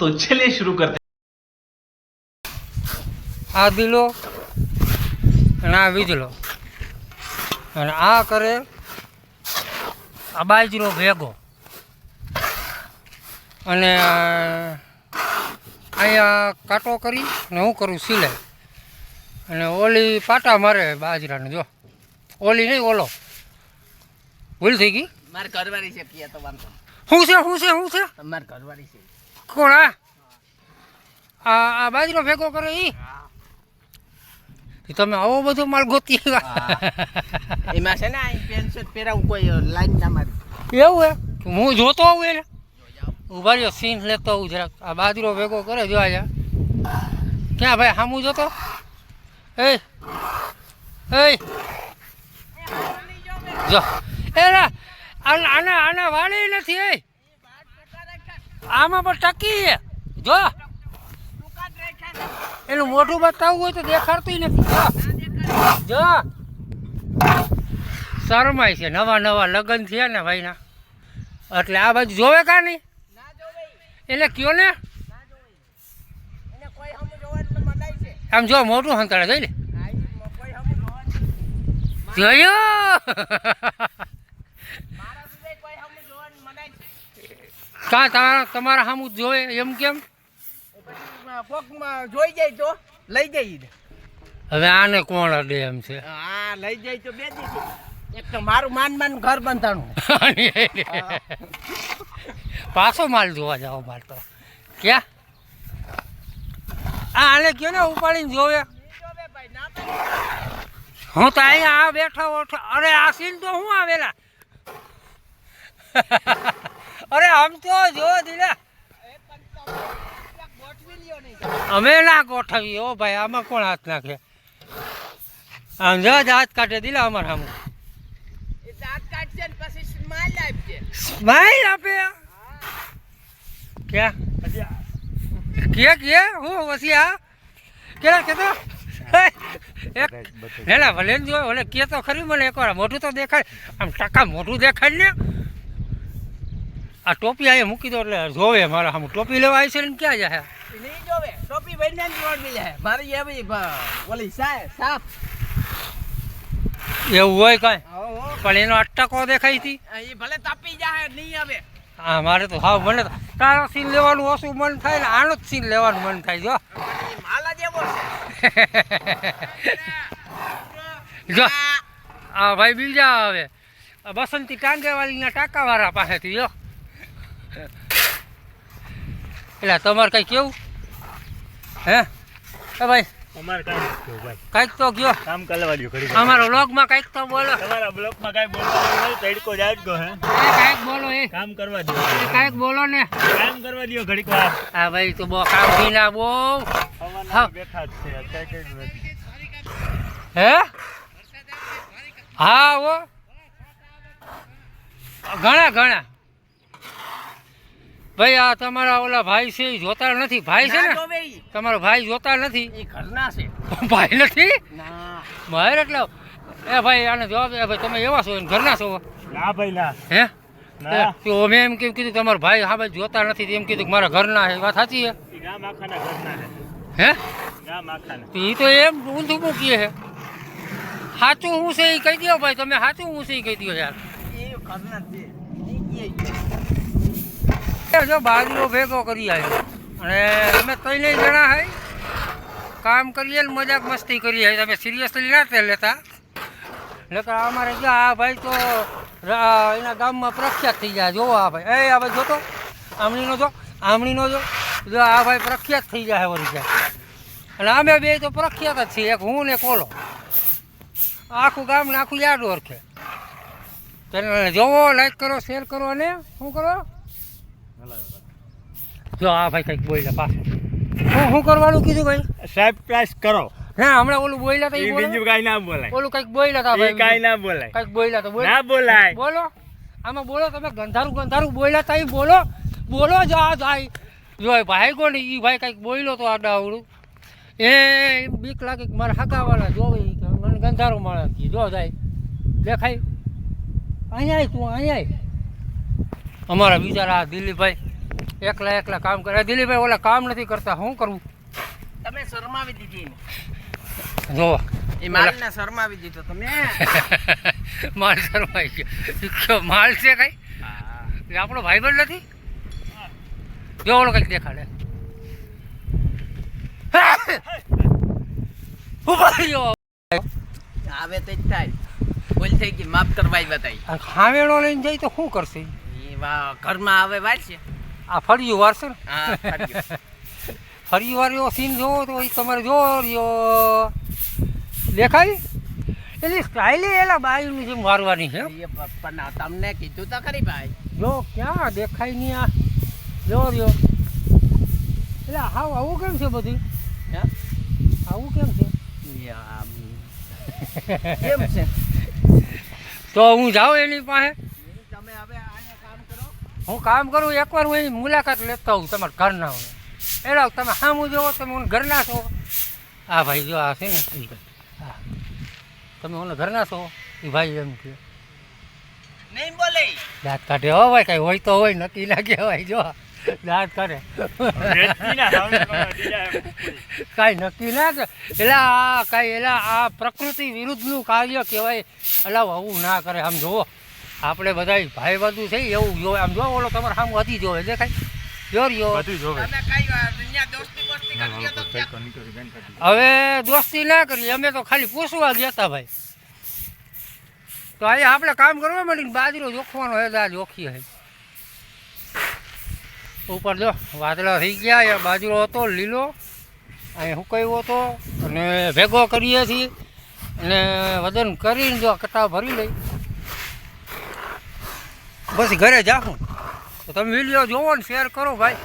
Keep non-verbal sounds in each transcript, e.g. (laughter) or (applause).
तो चलिए शुरू करते આ દિલો અને આ વીજળો અને આ કરે આ બાજરો ભેગો અને અહીંયા કાંટો કરી ને હું કરું સિલાઈ અને ઓલી પાટા મારે બાજરાને જો ઓલી નહીં ઓલો ભૂલ થઈ ગઈ મારે ઘરવાળી છે કિયા તો વાંધો શું છે શું છે શું છે મારે ઘરવાળી છે કોણ આ આ બાજરો ભેગો કરે ઈ. તમે આવો બધો માલ ગોતી એમાં છે ને શર્ટ પહેરાવું કોઈ લાઈન ના મારી. એવું હે હું જોતો આવું એને? ઊભા રહ્યો સીન લેતો આવું જરાક. આ બાજરો ભેગો કરે જો આજે ક્યાં ભાઈ સામું જોતો? એ એ. જો. એ આને આને વાળી નથી એ. આમાં પણ ટકી છે. જો. એનું મોઢું બતાવવું હોય તો દેખાડતું નથી. જો. શરમાય છે. નવા નવા લગ્ન થયા ને ભાઈના. એટલે આ બાજુ જોવે કા નહીં એટલે કયો ને? આમ જો મોટું સંતાડે જોઈ લે. જોયો મારા સિવાય કોઈ હમું જોવાનું મનાય છે કા તમારા તમારા સામું જ જોવે એમ કેમ? જોઈ જાય તો લઈ જઈ હવે આને કોણ અડે એમ છે? હા લઈ જાય તો બે એક તો મારું માન માન ઘર બંધાણું. પાછો માલ જોવા જાવ માલ તો. ક્યાં? આ આને કયો ને ઉપાડીને જોવે? હું તો અહીંયા આ બેઠો ઓઠો. અરે આ સીન તો હું આવેલા? અરે આમ તો જો દીલા અમે ના ગોઠવી ઓ ભાઈ આમાં કોણ હાથ નાખે? આમ જ હાથ કાઢે દીલા અમારે સામે સ્માઈલ આપે. ક્યાં? કે કે હું પછી આ? કેલા કે તો એક હેલા ભલે જો ભલે કે તો ખરી મને એકવાર મોટું તો દેખાય આમ ટકા મોટું દેખાય ને. આ ટોપી અહીંયા મૂકી દો એટલે જોવે મારા સામે ટોપી લેવા આવી છે ને ક્યાં જાય નહીં જોવે. ટોપી બનને જોડ મિલે મારી એવી ઓલી સા- સાપ. એવું હોય કઈ. પણ એનો અટકો દેખાય હતી એ ભલે તાપી જાય નહીં આવે. હા મારે તો હાવ મને તારો સીન લેવાનું ઓછું મન થાય ને આનો જ સીન લેવાનું મન થાય જો. માલા માલ જ એવો છે. (laughs) જો. આ ભાઈ બીજા આવે. આ બસંતી ટાંગેવાળીના ટાંકાવાળા પાસેથી જો. એટલે તમારે કંઈ કેવું? હે? એ ભાઈ અમારે કાંઈ નથી ભાઈ. કંઈક તો કયો. કામ કરવા દ્યો ઘડી અમારો વ્લોગમાં કંઈક તો બોલો. તમારા બ્લોકમાં કાંઈ બોલવાનું નહીં તડકો જ ગયો હે. એ બોલો એ. કામ કરવા દો. કંઈક બોલો ને. કામ કરવા દ્યો ઘડીક વાર. હા ભાઈ તો બહુ કામ ભીના બહુ. બેઠા જ છે અત્યારે. હે? હા ઓ ઘણા ઘણા. ભાઈ આ તમારા ઓલા ભાઈ છે એ જોતા નથી. ભાઈ છે ને. તમારો ભાઈ જોતા નથી? એ ઘરના છે. (laughs) ભાઈ નથી? ના. બહાર એટલે એ ભાઈ આને જવાબ એ ભાઈ તમે એવા છો એને ઘરના છો? ના ભાઈ ના. હે? તો મેં એમ કેમ કીધું તમારા ભાઈ હા ભાઈ જોતા નથી એમ કીધું મારા ઘરના છે. વાત સાચી છે? ગામ આખાના ઘરના હે હે? ગામ આખાના. તો એ તો એમ ઊંધું મૂકીએ છે. સાચું હું છે એ કહી દો ભાઈ. તમે સાચું હું છે એ કહી દો યાર. એ ઘરના છે. એ જો બાજરો ભેગો કરી આવ્યો અને અમે ત્રણેય જણા હઈ, કામ કરીએ ને મજાક મસ્તી કરીએ હઈ. તમે સિરિયસલી ના લેતા? નકર અમારે જો આ ભાઈ તો એના ગામમાં પ્રખ્યાત થઈ જાય જોવો આ ભાઈ. એ, આ ભાઈ જોતો? આમણીનો જો? આમણીનો જો? જો આ ભાઈ પ્રખ્યાત થઈ જાય વળી જાય અને અમે બે તો પ્રખ્યાત જ છીએ. એક હું ને કોલો આખું ગામ ને આખું યાદ ઓળખે. ચેનલને જોવો લાઈક કરો શેર કરો અને શું કરો? જો આ ભાઈ કંઈક બોલ્યા પાછું. શું શું કરવાનું કીધું ભાઈ સાહેબ પ્રાઇસ કરો. ના હમણાં ઓલું બોલ્યા તા ઈ ઈ બીજું કઈ ના બોલાય. ઓલું કંઈક બોલ્યા તા ભાઈ. કઈ ના બોલાય. કંઈક બોલ્યા તા ના બોલાય. બોલો. આમાં બોલો તમે ગંધારું ગંધારું બોલ્યા તા ઈ બોલો. બોલો જો આ ભાઈ. જો એ ભાઈ કોણ ઈ ભાઈ કંઈક બોલ્યો તો આડા આવડું એ એમ બીક લાગે કે મારા હગાવાળા જોવે ગંધારું મળે કે જો જાય. દેખાય. અહીંયા તું અહીંયા આય. અમારા બિચારા દિલીપભાઈ એકલા એકલા કામ કરે. દિલીપભાઈ ઓલા કામ નથી કરતા. શું કરવું તમે શરમાવી દીધી. જો. એ માલને શરમાવી દીધો તમે. (laughs) માલ શરમાઈ ગયો. માલ છે કઈ? આપણો ભાઈબંધ નથી? જો ઓલો કંઈક દેખાડે. (laughs) આવે તો જ થાય. ભૂલ થઈ ગઈ માફ કરવા બતાવી આ લઈને જાય તો શું કરશે? ઘરમાં આવે વાર છે આ ફળિયું વારશે ને. ફરી વાર એવો સીન જોવો તો એ તમારે જોવો રહ્યો દેખાય? એટલે સ્ટાઇલે એલા બાયુની જેમ મારવાની છે પણ તમને કીધું તો ખરી ભાઈ. જો ક્યાં દેખાય નહીં આ? જો રહ્યો એટલે હાવ આવું કેમ છે બધું? હે? આવું કેમ છે? કેમ છે? (laughs) તો હું જાઉં એની પાસે તમે હવે આને કામ કરો હું કામ કરું એકવાર હું એની મુલાકાત લેતો હોઉં તમારા ઘરના હોય એલા તમે સામું જોવો તમે મને ઘરના છો. આ ભાઈ જો આ છે ને હા તમે મને ઘરના છો? એ ભાઈ એમ કે નહીં બોલે. દાંત કાઢે હો ભાઈ કઈ હોય તો હોય નક્કી ના કહેવાય જો. દાંત કાઢે. કાંઈ નક્કી ના કે એલા આ કાંઈ એલા આ પ્રકૃતિ વિરુદ્ધનું કાર્ય કહેવાય. એલા આવું ના કરે આમ જુઓ આપણે બધા ભાઈ બધું છે એવું જો આમ જો ઓલો તમારે સામે હતી જોવે દેખાય? જો રહ્યો બધું જોવે? હવે દોસ્તી ના કરી અમે તો ખાલી પૂછવા ગયા ભાઈ. તો અહીંયા આપણે કામ કરવા માંડીને બાજરો જોખવાનો હે દા જોખી હે. ઉપર જો વાદળા થઈ ગયા એ બાજરો હતો લીલો. અહીં હુકાયો હતો અને ભેગો કરીએ છીએ. અને વજન કરીને જો કટા ભરી લઈ. પછી ઘરે જાઉં તો તમે વીડિયો જોવો ને શેર કરો ભાઈ.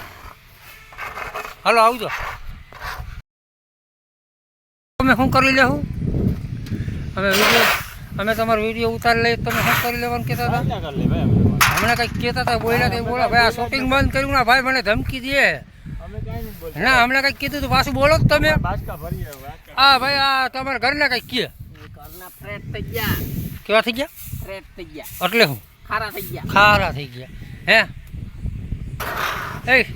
હાલો આવજો. તમે શું કરી લેવું અમે વીડિયો અમે તમારો વીડિયો ઉતારી લઈએ તમે શું કરી લેવાનું કહેતા હતા? હમણાં કંઈક કહેતા હતા બોલ્યા હતા બોલા ભાઈ આ શોપિંગ બંધ કર્યું ના ભાઈ મને ધમકી દે. ના હમણાં કંઈક કીધું હતું પાછું બોલો તમે. આ ભાઈ આ તમારા ઘરના કંઈક કહે ફ્રેટ થઈ ગયા. કેવા થઈ ગયા? ફ્રેટ થઈ ગયા. એટલે હું ખારા થઈ ગયા. ખારા થઈ ગયા. હે? એ એ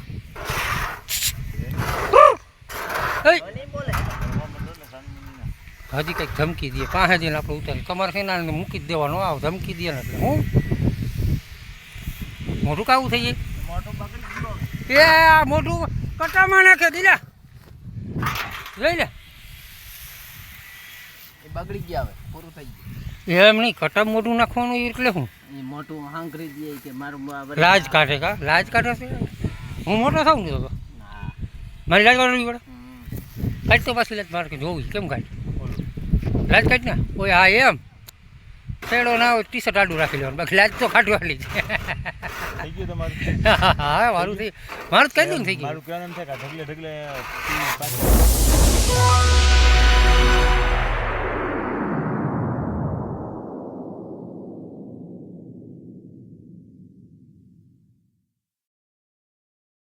બોલે હજી કંઈક ધમકી દે. પાસે જઈને આપણે ઉતારી તમારે સેનાને મૂકી જ દેવાનો. આવ ધમકી દે ને એટલે. હું? મોટું કાવું થઈ જાય? એ આ મોટું કટામાં નાખે. દિલા. લઈ લે. એ બગડી ગયા હવે. પૂરું થઈ ગયું. એમ નહીં કટમ મોટું નાખવાનું એટલે હું? મોટું હાંકરી દે કે મારું. લાજ કાઢે કા? લાજ કાઢે છે? હું મોટો થાઉં ને તો? ના. મારી લાજ કાઢવી પડે. કાઢ તો પાછી લાજ મારે કે જોવી કેમ કાઢ લાજ કાઢ ને? ઓય હા એમ. છેડો ના હોય ટી શર્ટ આડું રાખી લેવાનું. બાકી લાજ તો કાઢવાની છે. થઈ ગયું તમારું? હા મારું થઈ મારું કહી દઉં થઈ ગયું? મારું કહેવાનું એમ છે કે ઢગલે